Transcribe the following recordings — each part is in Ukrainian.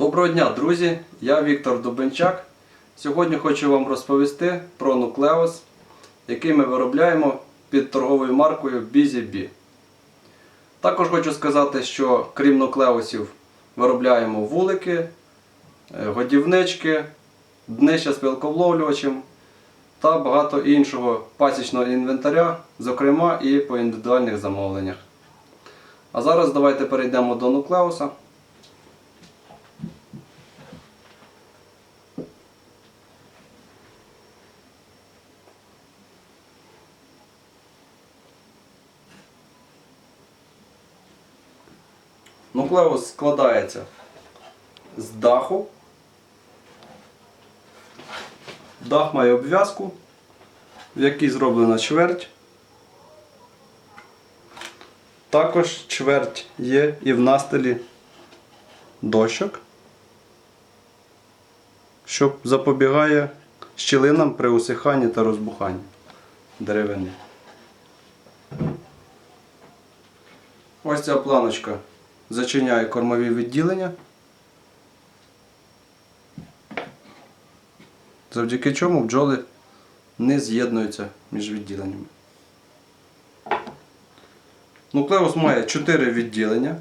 Доброго дня, друзі! Я Віктор Дубенчак. Сьогодні хочу вам розповісти про нуклеус, який ми виробляємо під торговою маркою BZB. Також хочу сказати, що крім нуклеусів виробляємо вулики, е, годівнички, днища з пилковловлювачем та багато іншого пасічного інвентаря, зокрема і по індивідуальних замовленнях. А зараз давайте перейдемо до нуклеуса. Нуклеус складається з даху. Дах має обв'язку, в якій зроблена чверть. Також чверть є і в настилі дощок, що запобігає щілинам при усиханні та розбуханні деревини. Ось ця планочка зачиняє кормові відділення, завдяки чому бджоли не з'єднуються між відділеннями. Нуклеус має 4 відділення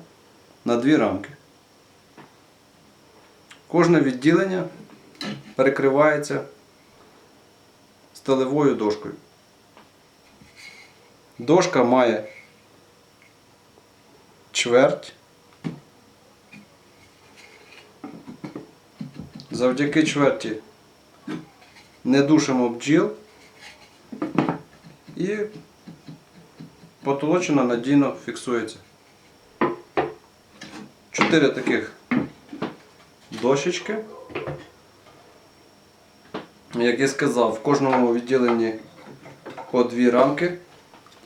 на дві рамки. Кожне відділення перекривається сталевою дошкою. Дошка має чверть. Завдяки чверті не душимо бджіл і потолочина надійно фіксується. Чотири таких дощечки. Як я сказав, в кожному відділенні по дві рамки.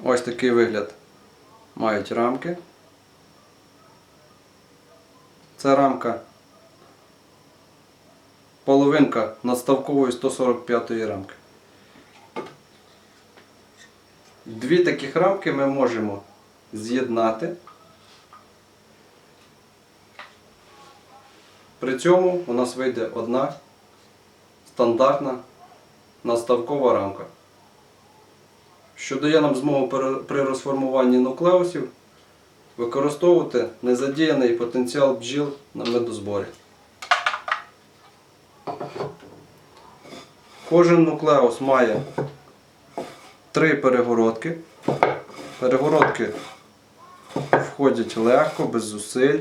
Ось такий вигляд мають рамки. Це рамка половинка надставкової 145 рамки. Дві таких рамки ми можемо з'єднати. При цьому у нас вийде одна стандартна наставкова рамка, що дає нам змогу при розформуванні нуклеусів використовувати незадіяний потенціал бджіл на медозборі. Кожен нуклеус має три перегородки. Перегородки входять легко, без зусиль.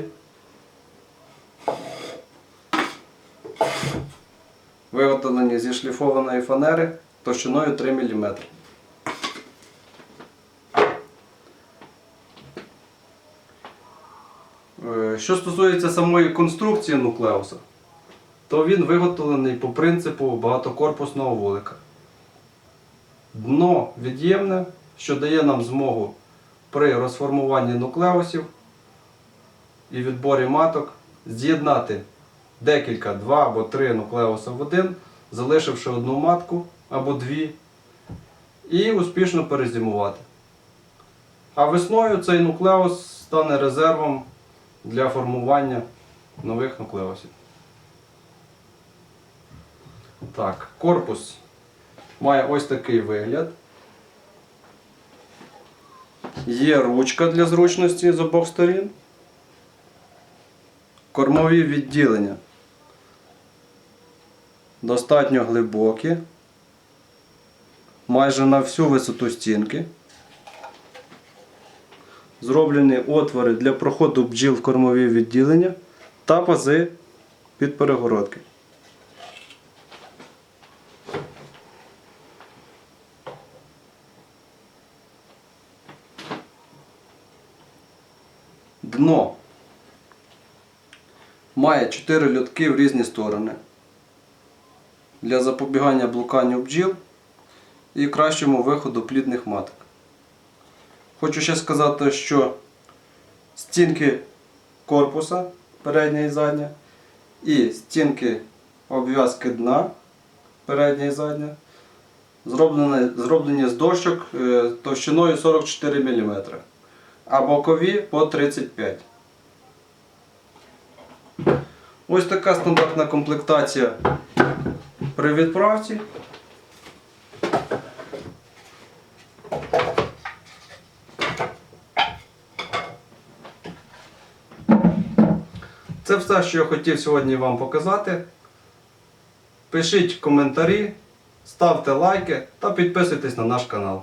Виготовлені зі шліфованої фанери товщиною 3 мм. Е, Що стосується самої конструкції нуклеуса, то він виготовлений по принципу багатокорпусного вулика. Дно від'ємне, що дає нам змогу при розформуванні нуклеусів і відборі маток з'єднати декілька, два або три нуклеуси в один, залишивши одну матку або дві, і успішно перезимувати. А весною цей нуклеус стане резервом для формування нових нуклеусів. Так, корпус має ось такий вигляд. Є ручка для зручності з обох сторін. Кормові відділення достатньо глибокі, майже на всю висоту стінки. Зроблені отвори для проходу бджіл в кормові відділення та пази під перегородки. Дно. Має 4 льотки в різні сторони. Для запобігання блуканню бджіл і кращому виходу плідних маток. Хочу ще сказати, що стінки корпуса передня і задня, і стінки обв'язки дна передня і задня зроблені, зроблені з дощок е, товщиною 44 мм, а бокові по 35 Ось така стандартна комплектація при відправці. Це все, що я хотів сьогодні вам показати. Пишіть коментарі, ставте лайки та підписуйтесь на наш канал.